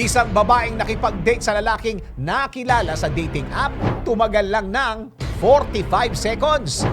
Isang babaeng nakipag-date sa lalaking nakilala sa dating app, tumagal lang ng 45 seconds.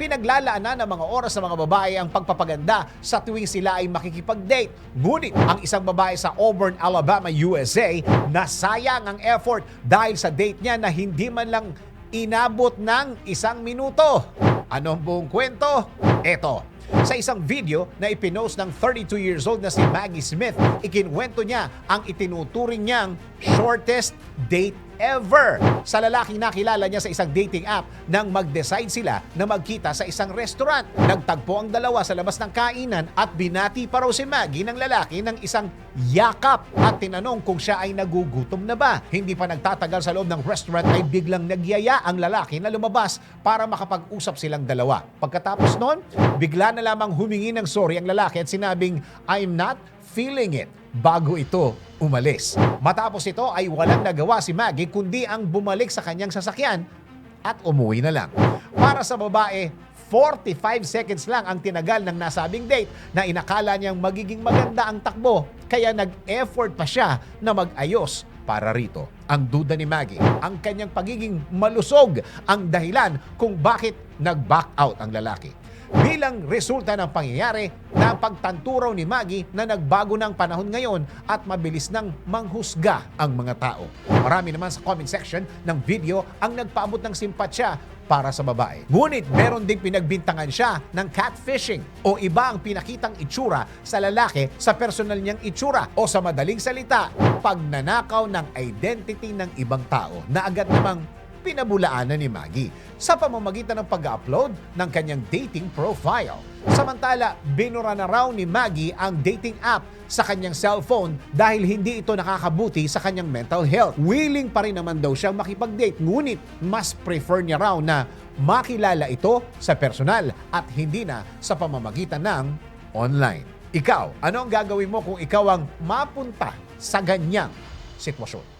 Pinaglalaanan ng mga oras ng mga babae ang pagpapaganda sa tuwing sila ay makikipag-date. Ngunit ang isang babae sa Auburn, Alabama, USA, nasayang ang effort dahil sa date niya na hindi man lang inabot ng isang minuto. Anong buong kwento? Eto, sa isang video na ipinost ng 32 years old na si Maggie Smith, ikinwento niya ang itinuturing niyang shortest date ever sa lalaking nakilala niya sa isang dating app nang mag-decide sila na magkita sa isang restaurant. Nagtagpo ang dalawa sa labas ng kainan at binati pa raw si Maggie ng lalaki ng isang yakap at tinanong kung siya ay nagugutom na ba. Hindi pa nagtatagal sa loob ng restaurant ay biglang nagyaya ang lalaki na lumabas para makapag-usap silang dalawa. Pagkatapos noon, bigla na lamang humingi ng sorry ang lalaki at sinabing, I'm not feeling it bago ito umalis. Matapos ito ay walang nagawa si Maggie kundi ang bumalik sa kanyang sasakyan at umuwi na lang. Para sa babae, 45 seconds lang ang tinagal ng nasabing date na inakala niyang magiging maganda ang takbo kaya nag-effort pa siya na mag-ayos para rito. Ang duda ni Maggie, ang kanyang pagiging malusog ang dahilan kung bakit nag-back out ang lalaki bilang resulta ng pangyayari na pagtanturaw ni Maggie na nagbago ng panahon ngayon at mabilis nang manghusga ang mga tao. Marami naman sa comment section ng video ang nagpaabot ng simpatsya para sa babae. Ngunit meron ding pinagbintangan siya ng catfishing o iba ang pinakitang itsura sa lalaki sa personal niyang itsura o sa madaling salita, pagnanakaw ng identity ng ibang tao na agad namang pinabulaanan ni Maggie sa pamamagitan ng pag-upload ng kanyang dating profile. Samantala, binura na raw ni Maggie ang dating app sa kanyang cellphone dahil hindi ito nakakabuti sa kanyang mental health. Willing pa rin naman daw siyang makipag-date ngunit mas prefer niya raw na makilala ito sa personal at hindi na sa pamamagitan ng online. Ikaw, ano ang gagawin mo kung ikaw ang mapunta sa ganyang sitwasyon?